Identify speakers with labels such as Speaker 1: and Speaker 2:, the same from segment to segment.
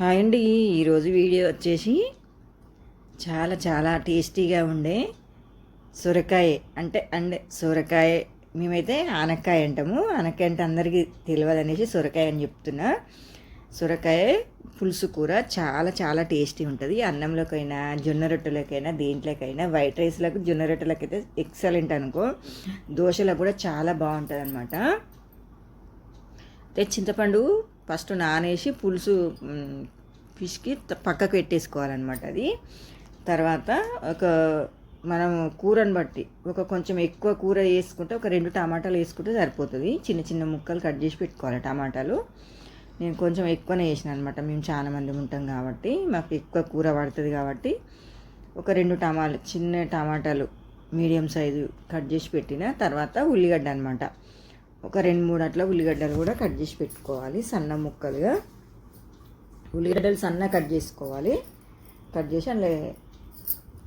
Speaker 1: Hi అండి. ఈరోజు video వచ్చేసి చాలా చాలా టేస్టీగా ఉండే సొరకాయ. అంటే అండ్ సొరకాయ. మేమైతే ఆనక్కాయ అంటాము. ఆనక్కాయ అంటే అందరికీ తెలియదు అనేసి సొరకాయ అని చెప్తున్నా. సొరకాయ పులుసు కూర చాలా చాలా టేస్టీ ఉంటుంది. అన్నంలోకైనా జొన్న రొట్టెలకైనా దేంట్లోకైనా వైట్ రైస్లకు జొన్న రొట్టెలకైతే ఎక్సలెంట్ అనుకో. దోశలకు కూడా చాలా బాగుంటుంది అనమాట చింతపండు ఫస్ట్ నానేసి పులుసు ఫిష్కి త- పక్కకు పెట్టేసుకోవాలన్నమాట అది. తర్వాత ఒక మనం కూరని బట్టి ఒక కొంచెం ఎక్కువ కూర వేసుకుంటే ఒక రెండు టమాటాలు వేసుకుంటే సరిపోతుంది. చిన్న చిన్న ముక్కలు కట్ చేసి పెట్టుకోవాలి టమాటాలు. నేను కొంచెం ఎక్కువనే వేసిన అనమాట మేము చాలా మంది ఉంటాం కాబట్టి మాకు ఎక్కువ కూర పడుతుంది కాబట్టి ఒక రెండు టమాటాలు చిన్న టమాటాలు మీడియం సైజు కట్ చేసి పెట్టిన తర్వాత ఉల్లిగడ్డ అనమాట ఒక రెండు మూడు అట్లా ఉల్లిగడ్డలు కూడా కట్ చేసి పెట్టుకోవాలి సన్న ముక్కలుగా. ఉల్లిగడ్డలు సన్న కట్ చేసుకోవాలి. కట్ చేసి అందులో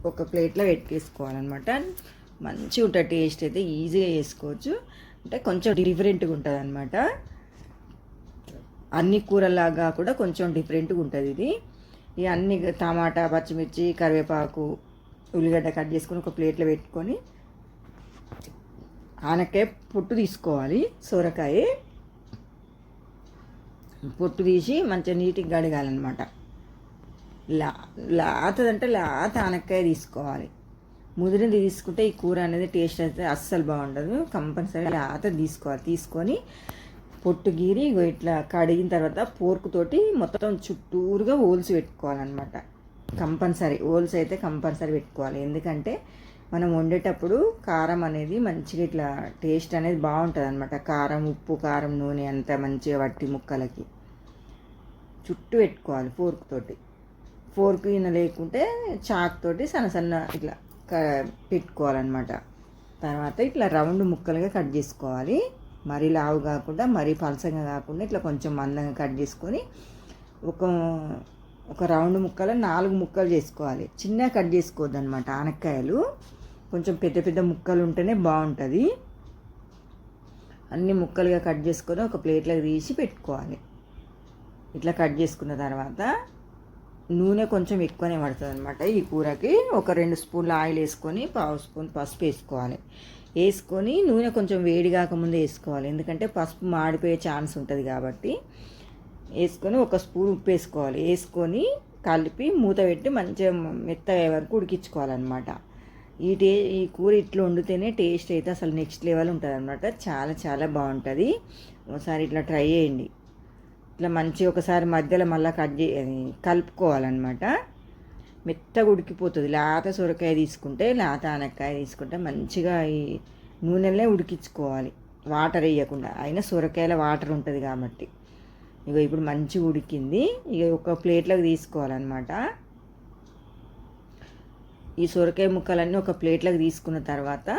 Speaker 1: ఒక ప్లేట్లో పెట్టేసుకోవాలన్నమాట మంచిగా ఉంటుంది టేస్ట్ అయితే ఈజీగా చేసుకోవచ్చు. అంటే కొంచెం డిఫరెంట్గా ఉంటుంది అనమాట అన్ని కూరలాగా కూడా కొంచెం డిఫరెంట్గా ఉంటుంది ఇది. ఈ అన్ని టమాటా పచ్చిమిర్చి కరివేపాకు ఉల్లిగడ్డ కట్ చేసుకొని ఒక ప్లేట్లో పెట్టుకొని ఆనకాయ పొట్టు తీసుకోవాలి సొరకాయ. పొట్టు తీసి మంచిగా నీట్గా గడగాలన్నమాట లా లాతదంటే లాత ఆనక్కాయ తీసుకోవాలి. ముదిరింది తీసుకుంటే ఈ కూర అనేది టేస్ట్ అయితే అస్సలు బాగుండదు. కంపల్సరీ లాత తీసుకోవాలి. తీసుకొని పొట్టు గీరి ఇట్లా కడిగిన తర్వాత పోర్కుతోటి మొత్తం చుట్టూరుగా ఓల్స్ పెట్టుకోవాలన్నమాట. కంపల్సరీ ఓల్స్ అయితే కంపల్సరీ పెట్టుకోవాలి. ఎందుకంటే మనం వండేటప్పుడు కారం అనేది మంచిగా ఇట్లా టేస్ట్ అనేది బాగుంటుంది అనమాట కారం ఉప్పు కారం నూనె అంతా మంచిగా వట్టి ముక్కలకి. చుట్టూ పెట్టుకోవాలి ఫోర్క్ తోటి. ఫోర్క్ ఈయన లేకుంటే చాక్ తోటి సన్న సన్న ఇట్లా క- పెట్టుకోవాలన్నమాట. తర్వాత ఇట్లా రౌండ్ ముక్కలుగా కట్ చేసుకోవాలి. మరీ లావు కాకుండా మరీ పలసంగా కాకుండా ఇట్లా కొంచెం మందంగా కట్ చేసుకొని ఒక ఒక రౌండ్ ముక్కలు నాలుగు ముక్కలు చేసుకోవాలి. చిన్నగా కట్ చేసుకోవద్దు అనమాట ఆనక్కాయలు. కొంచెం పెద్ద పెద్ద ముక్కలు ఉంటేనే బాగుంటుంది. అన్ని ముక్కలుగా కట్ చేసుకొని ఒక ప్లేట్లోకి తీసి పెట్టుకోవాలి. ఇట్లా కట్ చేసుకున్న తర్వాత నూనె కొంచెం ఎక్కువనే పడుతుంది అనమాట ఈ కూరకి ఒక రెండు స్పూన్ల ఆయిల్ వేసుకొని పావు స్పూన్ పసుపు వేసుకోవాలి. వేసుకొని నూనె కొంచెం వేడి కాకముందు వేసుకోవాలి. ఎందుకంటే పసుపు మాడిపోయే ఛాన్స్ ఉంటుంది కాబట్టి వేసుకొని ఒక స్పూన్ ఉప్పు వేసుకోవాలి. వేసుకొని కలిపి మూత పెట్టి మంచిగా మెత్తగా వరకు ఉడికించుకోవాలన్నమాట. ఈ టే ఈ కూర ఇట్లా వండితేనే టేస్ట్ అయితే అసలు నెక్స్ట్ లెవెల్ ఉంటుంది అనమాట చాలా చాలా బాగుంటుంది. ఒకసారి ఇట్లా ట్రై చేయండి. ఇట్లా మంచిగా ఒకసారి మధ్యలో మళ్ళీ కట్ చే అది కలుపుకోవాలన్నమాట. మెత్తగా ఉడికిపోతుంది. లేత సొరకాయ తీసుకుంటే లేత ఆనక్కాయ తీసుకుంటే మంచిగా ఈ నూనెలనే ఉడికించుకోవాలి. వాటర్ వేయకుండా. అయినా సొరకాయల వాటర్ ఉంటుంది కాబట్టి. ఇక ఇప్పుడు మంచిగా ఉడికింది. ఇక ఒక ప్లేట్లోకి తీసుకోవాలన్నమాట. ఈ సొరకాయ ముక్కలన్నీ ఒక ప్లేట్లోకి తీసుకున్న తర్వాత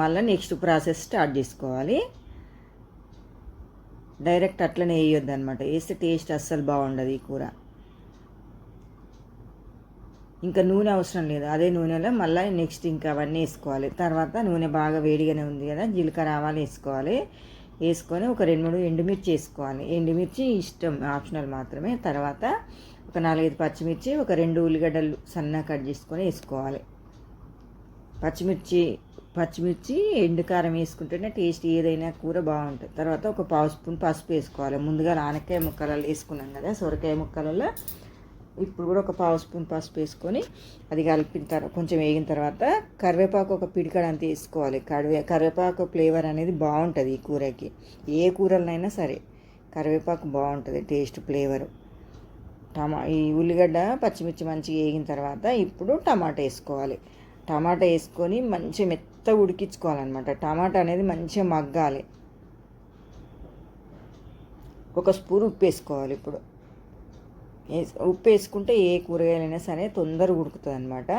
Speaker 1: మళ్ళీ నెక్స్ట్ ప్రాసెస్ స్టార్ట్ చేసుకోవాలి. డైరెక్ట్ అట్లనే వేయొద్దు అనమాట వేస్తే టేస్ట్ అస్సలు బాగుండదు ఈ కూర. ఇంకా నూనె అవసరం లేదు. అదే నూనెలో మళ్ళీ నెక్స్ట్ ఇంకా అవన్నీ వేసుకోవాలి. తర్వాత నూనె బాగా వేడిగానే ఉంది కదా జీలకర్ర ఆవాలు వేసుకోవాలి. వేసుకొని ఒక రెండు మూడు ఎండుమిర్చి వేసుకోవాలి. ఎండుమిర్చి ఇష్టం ఆప్షనల్ మాత్రమే. తర్వాత ఒక నాలుగైదు పచ్చిమిర్చి ఒక రెండు ఉల్లిగడ్డలు సన్నగా కట్ చేసుకొని వేసుకోవాలి. పచ్చిమిర్చి పచ్చిమిర్చి ఎండుకారం వేసుకుంటేనే టేస్ట్ ఏదైనా కూర బాగుంటుంది. తర్వాత ఒక పావు స్పూన్ పసుపు వేసుకోవాలి. ముందుగా ఆనకాయ ముక్కలలో వేసుకున్నాం కదా సొరకాయ ముక్కలలో. ఇప్పుడు కూడా ఒక పావు స్పూన్ పసుపు వేసుకొని అది కలిపిన తర్వాత కొంచెం వేగిన తర్వాత కరివేపాకు ఒక పిడికడ అంత వేసుకోవాలి. కరివే కరివేపాకు ఫ్లేవర్ అనేది బాగుంటుంది ఈ కూరకి. ఏ కూరలనైనా సరే కరివేపాకు బాగుంటుంది టేస్ట్ ఫ్లేవరు. టమా ఈ ఉల్లిగడ్డ పచ్చిమిర్చి మంచిగా వేగిన తర్వాత ఇప్పుడు టమాటా వేసుకోవాలి. టమాటా వేసుకొని మంచిగా మెత్తగా ఉడికించుకోవాలన్నమాట. టమాటా అనేది మంచిగా మగ్గాలి. ఒక స్పూన్ ఉప్పు వేసుకోవాలి ఇప్పుడు. ఉప్పు వేసుకుంటే ఏ కూరగాయలైనా సరే తొందరగా ఉడుకుతుంది అనమాట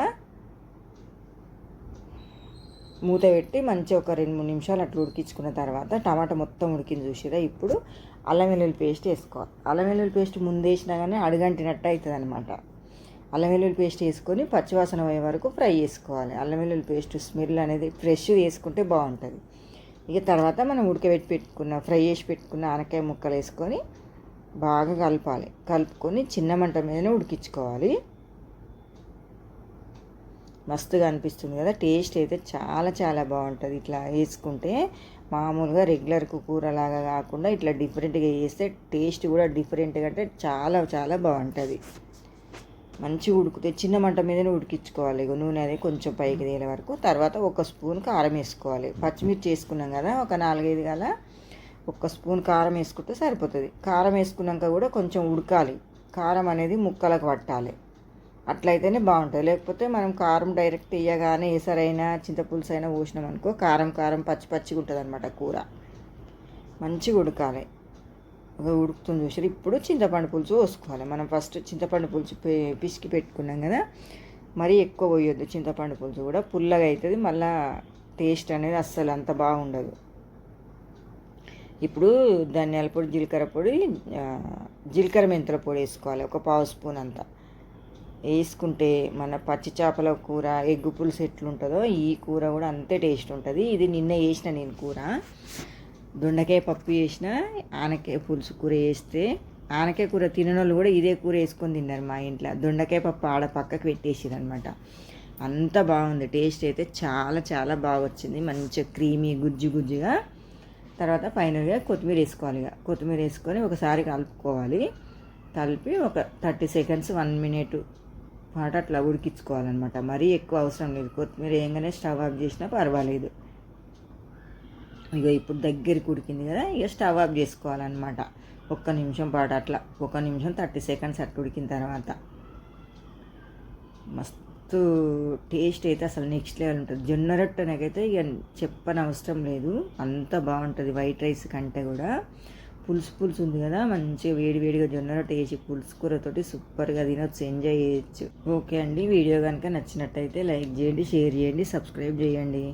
Speaker 1: మూత పెట్టి మంచిగా ఒక రెండు మూడు నిమిషాలు అట్లా ఉడికించుకున్న తర్వాత టమాటా మొత్తం ఉడికింది చూసిరా ఇప్పుడు అల్లం వెల్లుల్లి పేస్ట్ వేసుకోవాలి. అల్లం వెల్లుల్లి పేస్ట్ ముందు వేసినా కానీ అడుగంటినట్టు అవుతుంది అనమాట అల్లం వెల్లుల్లి పేస్ట్ వేసుకొని పచ్చివాసన అయ్యే వరకు ఫ్రై చేసుకోవాలి. అల్లం వెల్లుల్లి పేస్ట్ స్మెల్ అనేది ఫ్రెష్ వేసుకుంటే బాగుంటుంది. ఇక తర్వాత మనం ఉడకబెట్టి పెట్టుకున్న ఫ్రై చేసి పెట్టుకున్న ఆనకాయ ముక్కలు వేసుకొని బాగా కలపాలి. కలుపుకొని చిన్న మంట మీదనే ఉడికించుకోవాలి. మస్తుగా అనిపిస్తుంది కదా. టేస్ట్ అయితే చాలా చాలా బాగుంటుంది. ఇట్లా వేసుకుంటే మామూలుగా రెగ్యులర్ కూరలాగా కాకుండా ఇట్లా డిఫరెంట్గా వేస్తే టేస్ట్ కూడా డిఫరెంట్గా అంటే చాలా చాలా బాగుంటుంది. మంచిగా ఉడికితే చిన్న మంట మీదనే ఉడికించుకోవాలి. నూనె అది కొంచెం పైకి తేలే వరకు. తర్వాత ఒక స్పూన్ కారం వేసుకోవాలి. పచ్చిమిర్చి వేసుకున్నాం కదా ఒక నాలుగైదు గల ఒక స్పూన్ కారం వేసుకుంటే సరిపోతుంది. కారం వేసుకున్నాక కూడా కొంచెం ఉడకాలి. కారం అనేది ముక్కలకు పట్టాలి. అట్లయితేనే బాగుంటుంది. లేకపోతే మనం కారం డైరెక్ట్ వేయగానే ఏసరైనా చింతపులుసు అయినా పోసినాం అనుకో కారం కారం పచ్చి పచ్చిగా ఉంటుంది అనమాట కూర. మంచిగా ఉడకాలి. ఉడుకుతుంది చూసారు ఇప్పుడు చింతపండు పులుసు పోసుకోవాలి. మనం ఫస్ట్ చింతపండు పులుసు పిసికి పెట్టుకున్నాం కదా మరీ ఎక్కువ పోయొద్దు చింతపండు పులుసు కూడా. పుల్లగా అవుతుంది మళ్ళీ టేస్ట్ అనేది అస్సలు అంత బాగుండదు. ఇప్పుడు ధనియాల పొడి జీలకర్ర పొడి జీలకర్ర మెంతుల పొడి వేసుకోవాలి. ఒక పావు స్పూన్ అంతా. వేసుకుంటే మన పచ్చి చేపల కూర ఎగ్గు పులుసు ఎట్లుంటుందో ఈ కూర కూడా అంతే టేస్ట్ ఉంటుంది. ఇది నిన్న వేసిన నేను కూర. దొండకాయ పప్పు వేసిన ఆనకాయ పులుసు కూర వేస్తే ఆనకాయ కూర తినని కూడా ఇదే కూర వేసుకొని తిన్నారు మా ఇంట్లో. దొండకాయ పప్పు ఆడ పక్కకు పెట్టేసిరు అనమాట అంత బాగుంది టేస్ట్ అయితే చాలా చాలా బాగా వచ్చింది. మంచిగా క్రీమీ గుజ్జు గుజ్జుగా. తర్వాత ఫైనల్గా కొత్తిమీర వేసుకోవాలి ఇక. కొత్తిమీర వేసుకొని ఒకసారి కలుపుకోవాలి. కలిపి ఒక థర్టీ సెకండ్స్ వన్ మినిట్ పాట అట్లా ఉడికించుకోవాలన్నమాట. మరీ ఎక్కువ అవసరం లేదు. కొత్తిమీర ఏంగానే స్టవ్ ఆఫ్ చేసినా పర్వాలేదు. ఇక ఇప్పుడు దగ్గరికి ఉడికింది కదా ఇక స్టవ్ ఆఫ్ చేసుకోవాలన్నమాట. ఒక్క నిమిషం పాటు అట్లా. ఒక నిమిషం థర్టీ సెకండ్స్ అట్లా ఉడికిన తర్వాత. మస్తు టేస్ట్ అయితే అసలు నెక్స్ట్ లెవెల్ ఉంటుంది. జొన్న రొట్టెనకైతే ఇక చెప్పని అవసరం లేదు. అంత బాగుంటుంది వైట్ రైస్ కంటే కూడా. పులుసు పులుసు ఉంది కదా మంచిగా వేడి వేడిగా జొన్న రొట్టె పులుసు కూరతోటి సూపర్గా తినొచ్చు ఎంజాయ్ చేయొచ్చు. ఓకే అండి వీడియో కనుక నచ్చినట్టయితే లైక్ చేయండి షేర్ చేయండి సబ్స్క్రైబ్ చేయండి.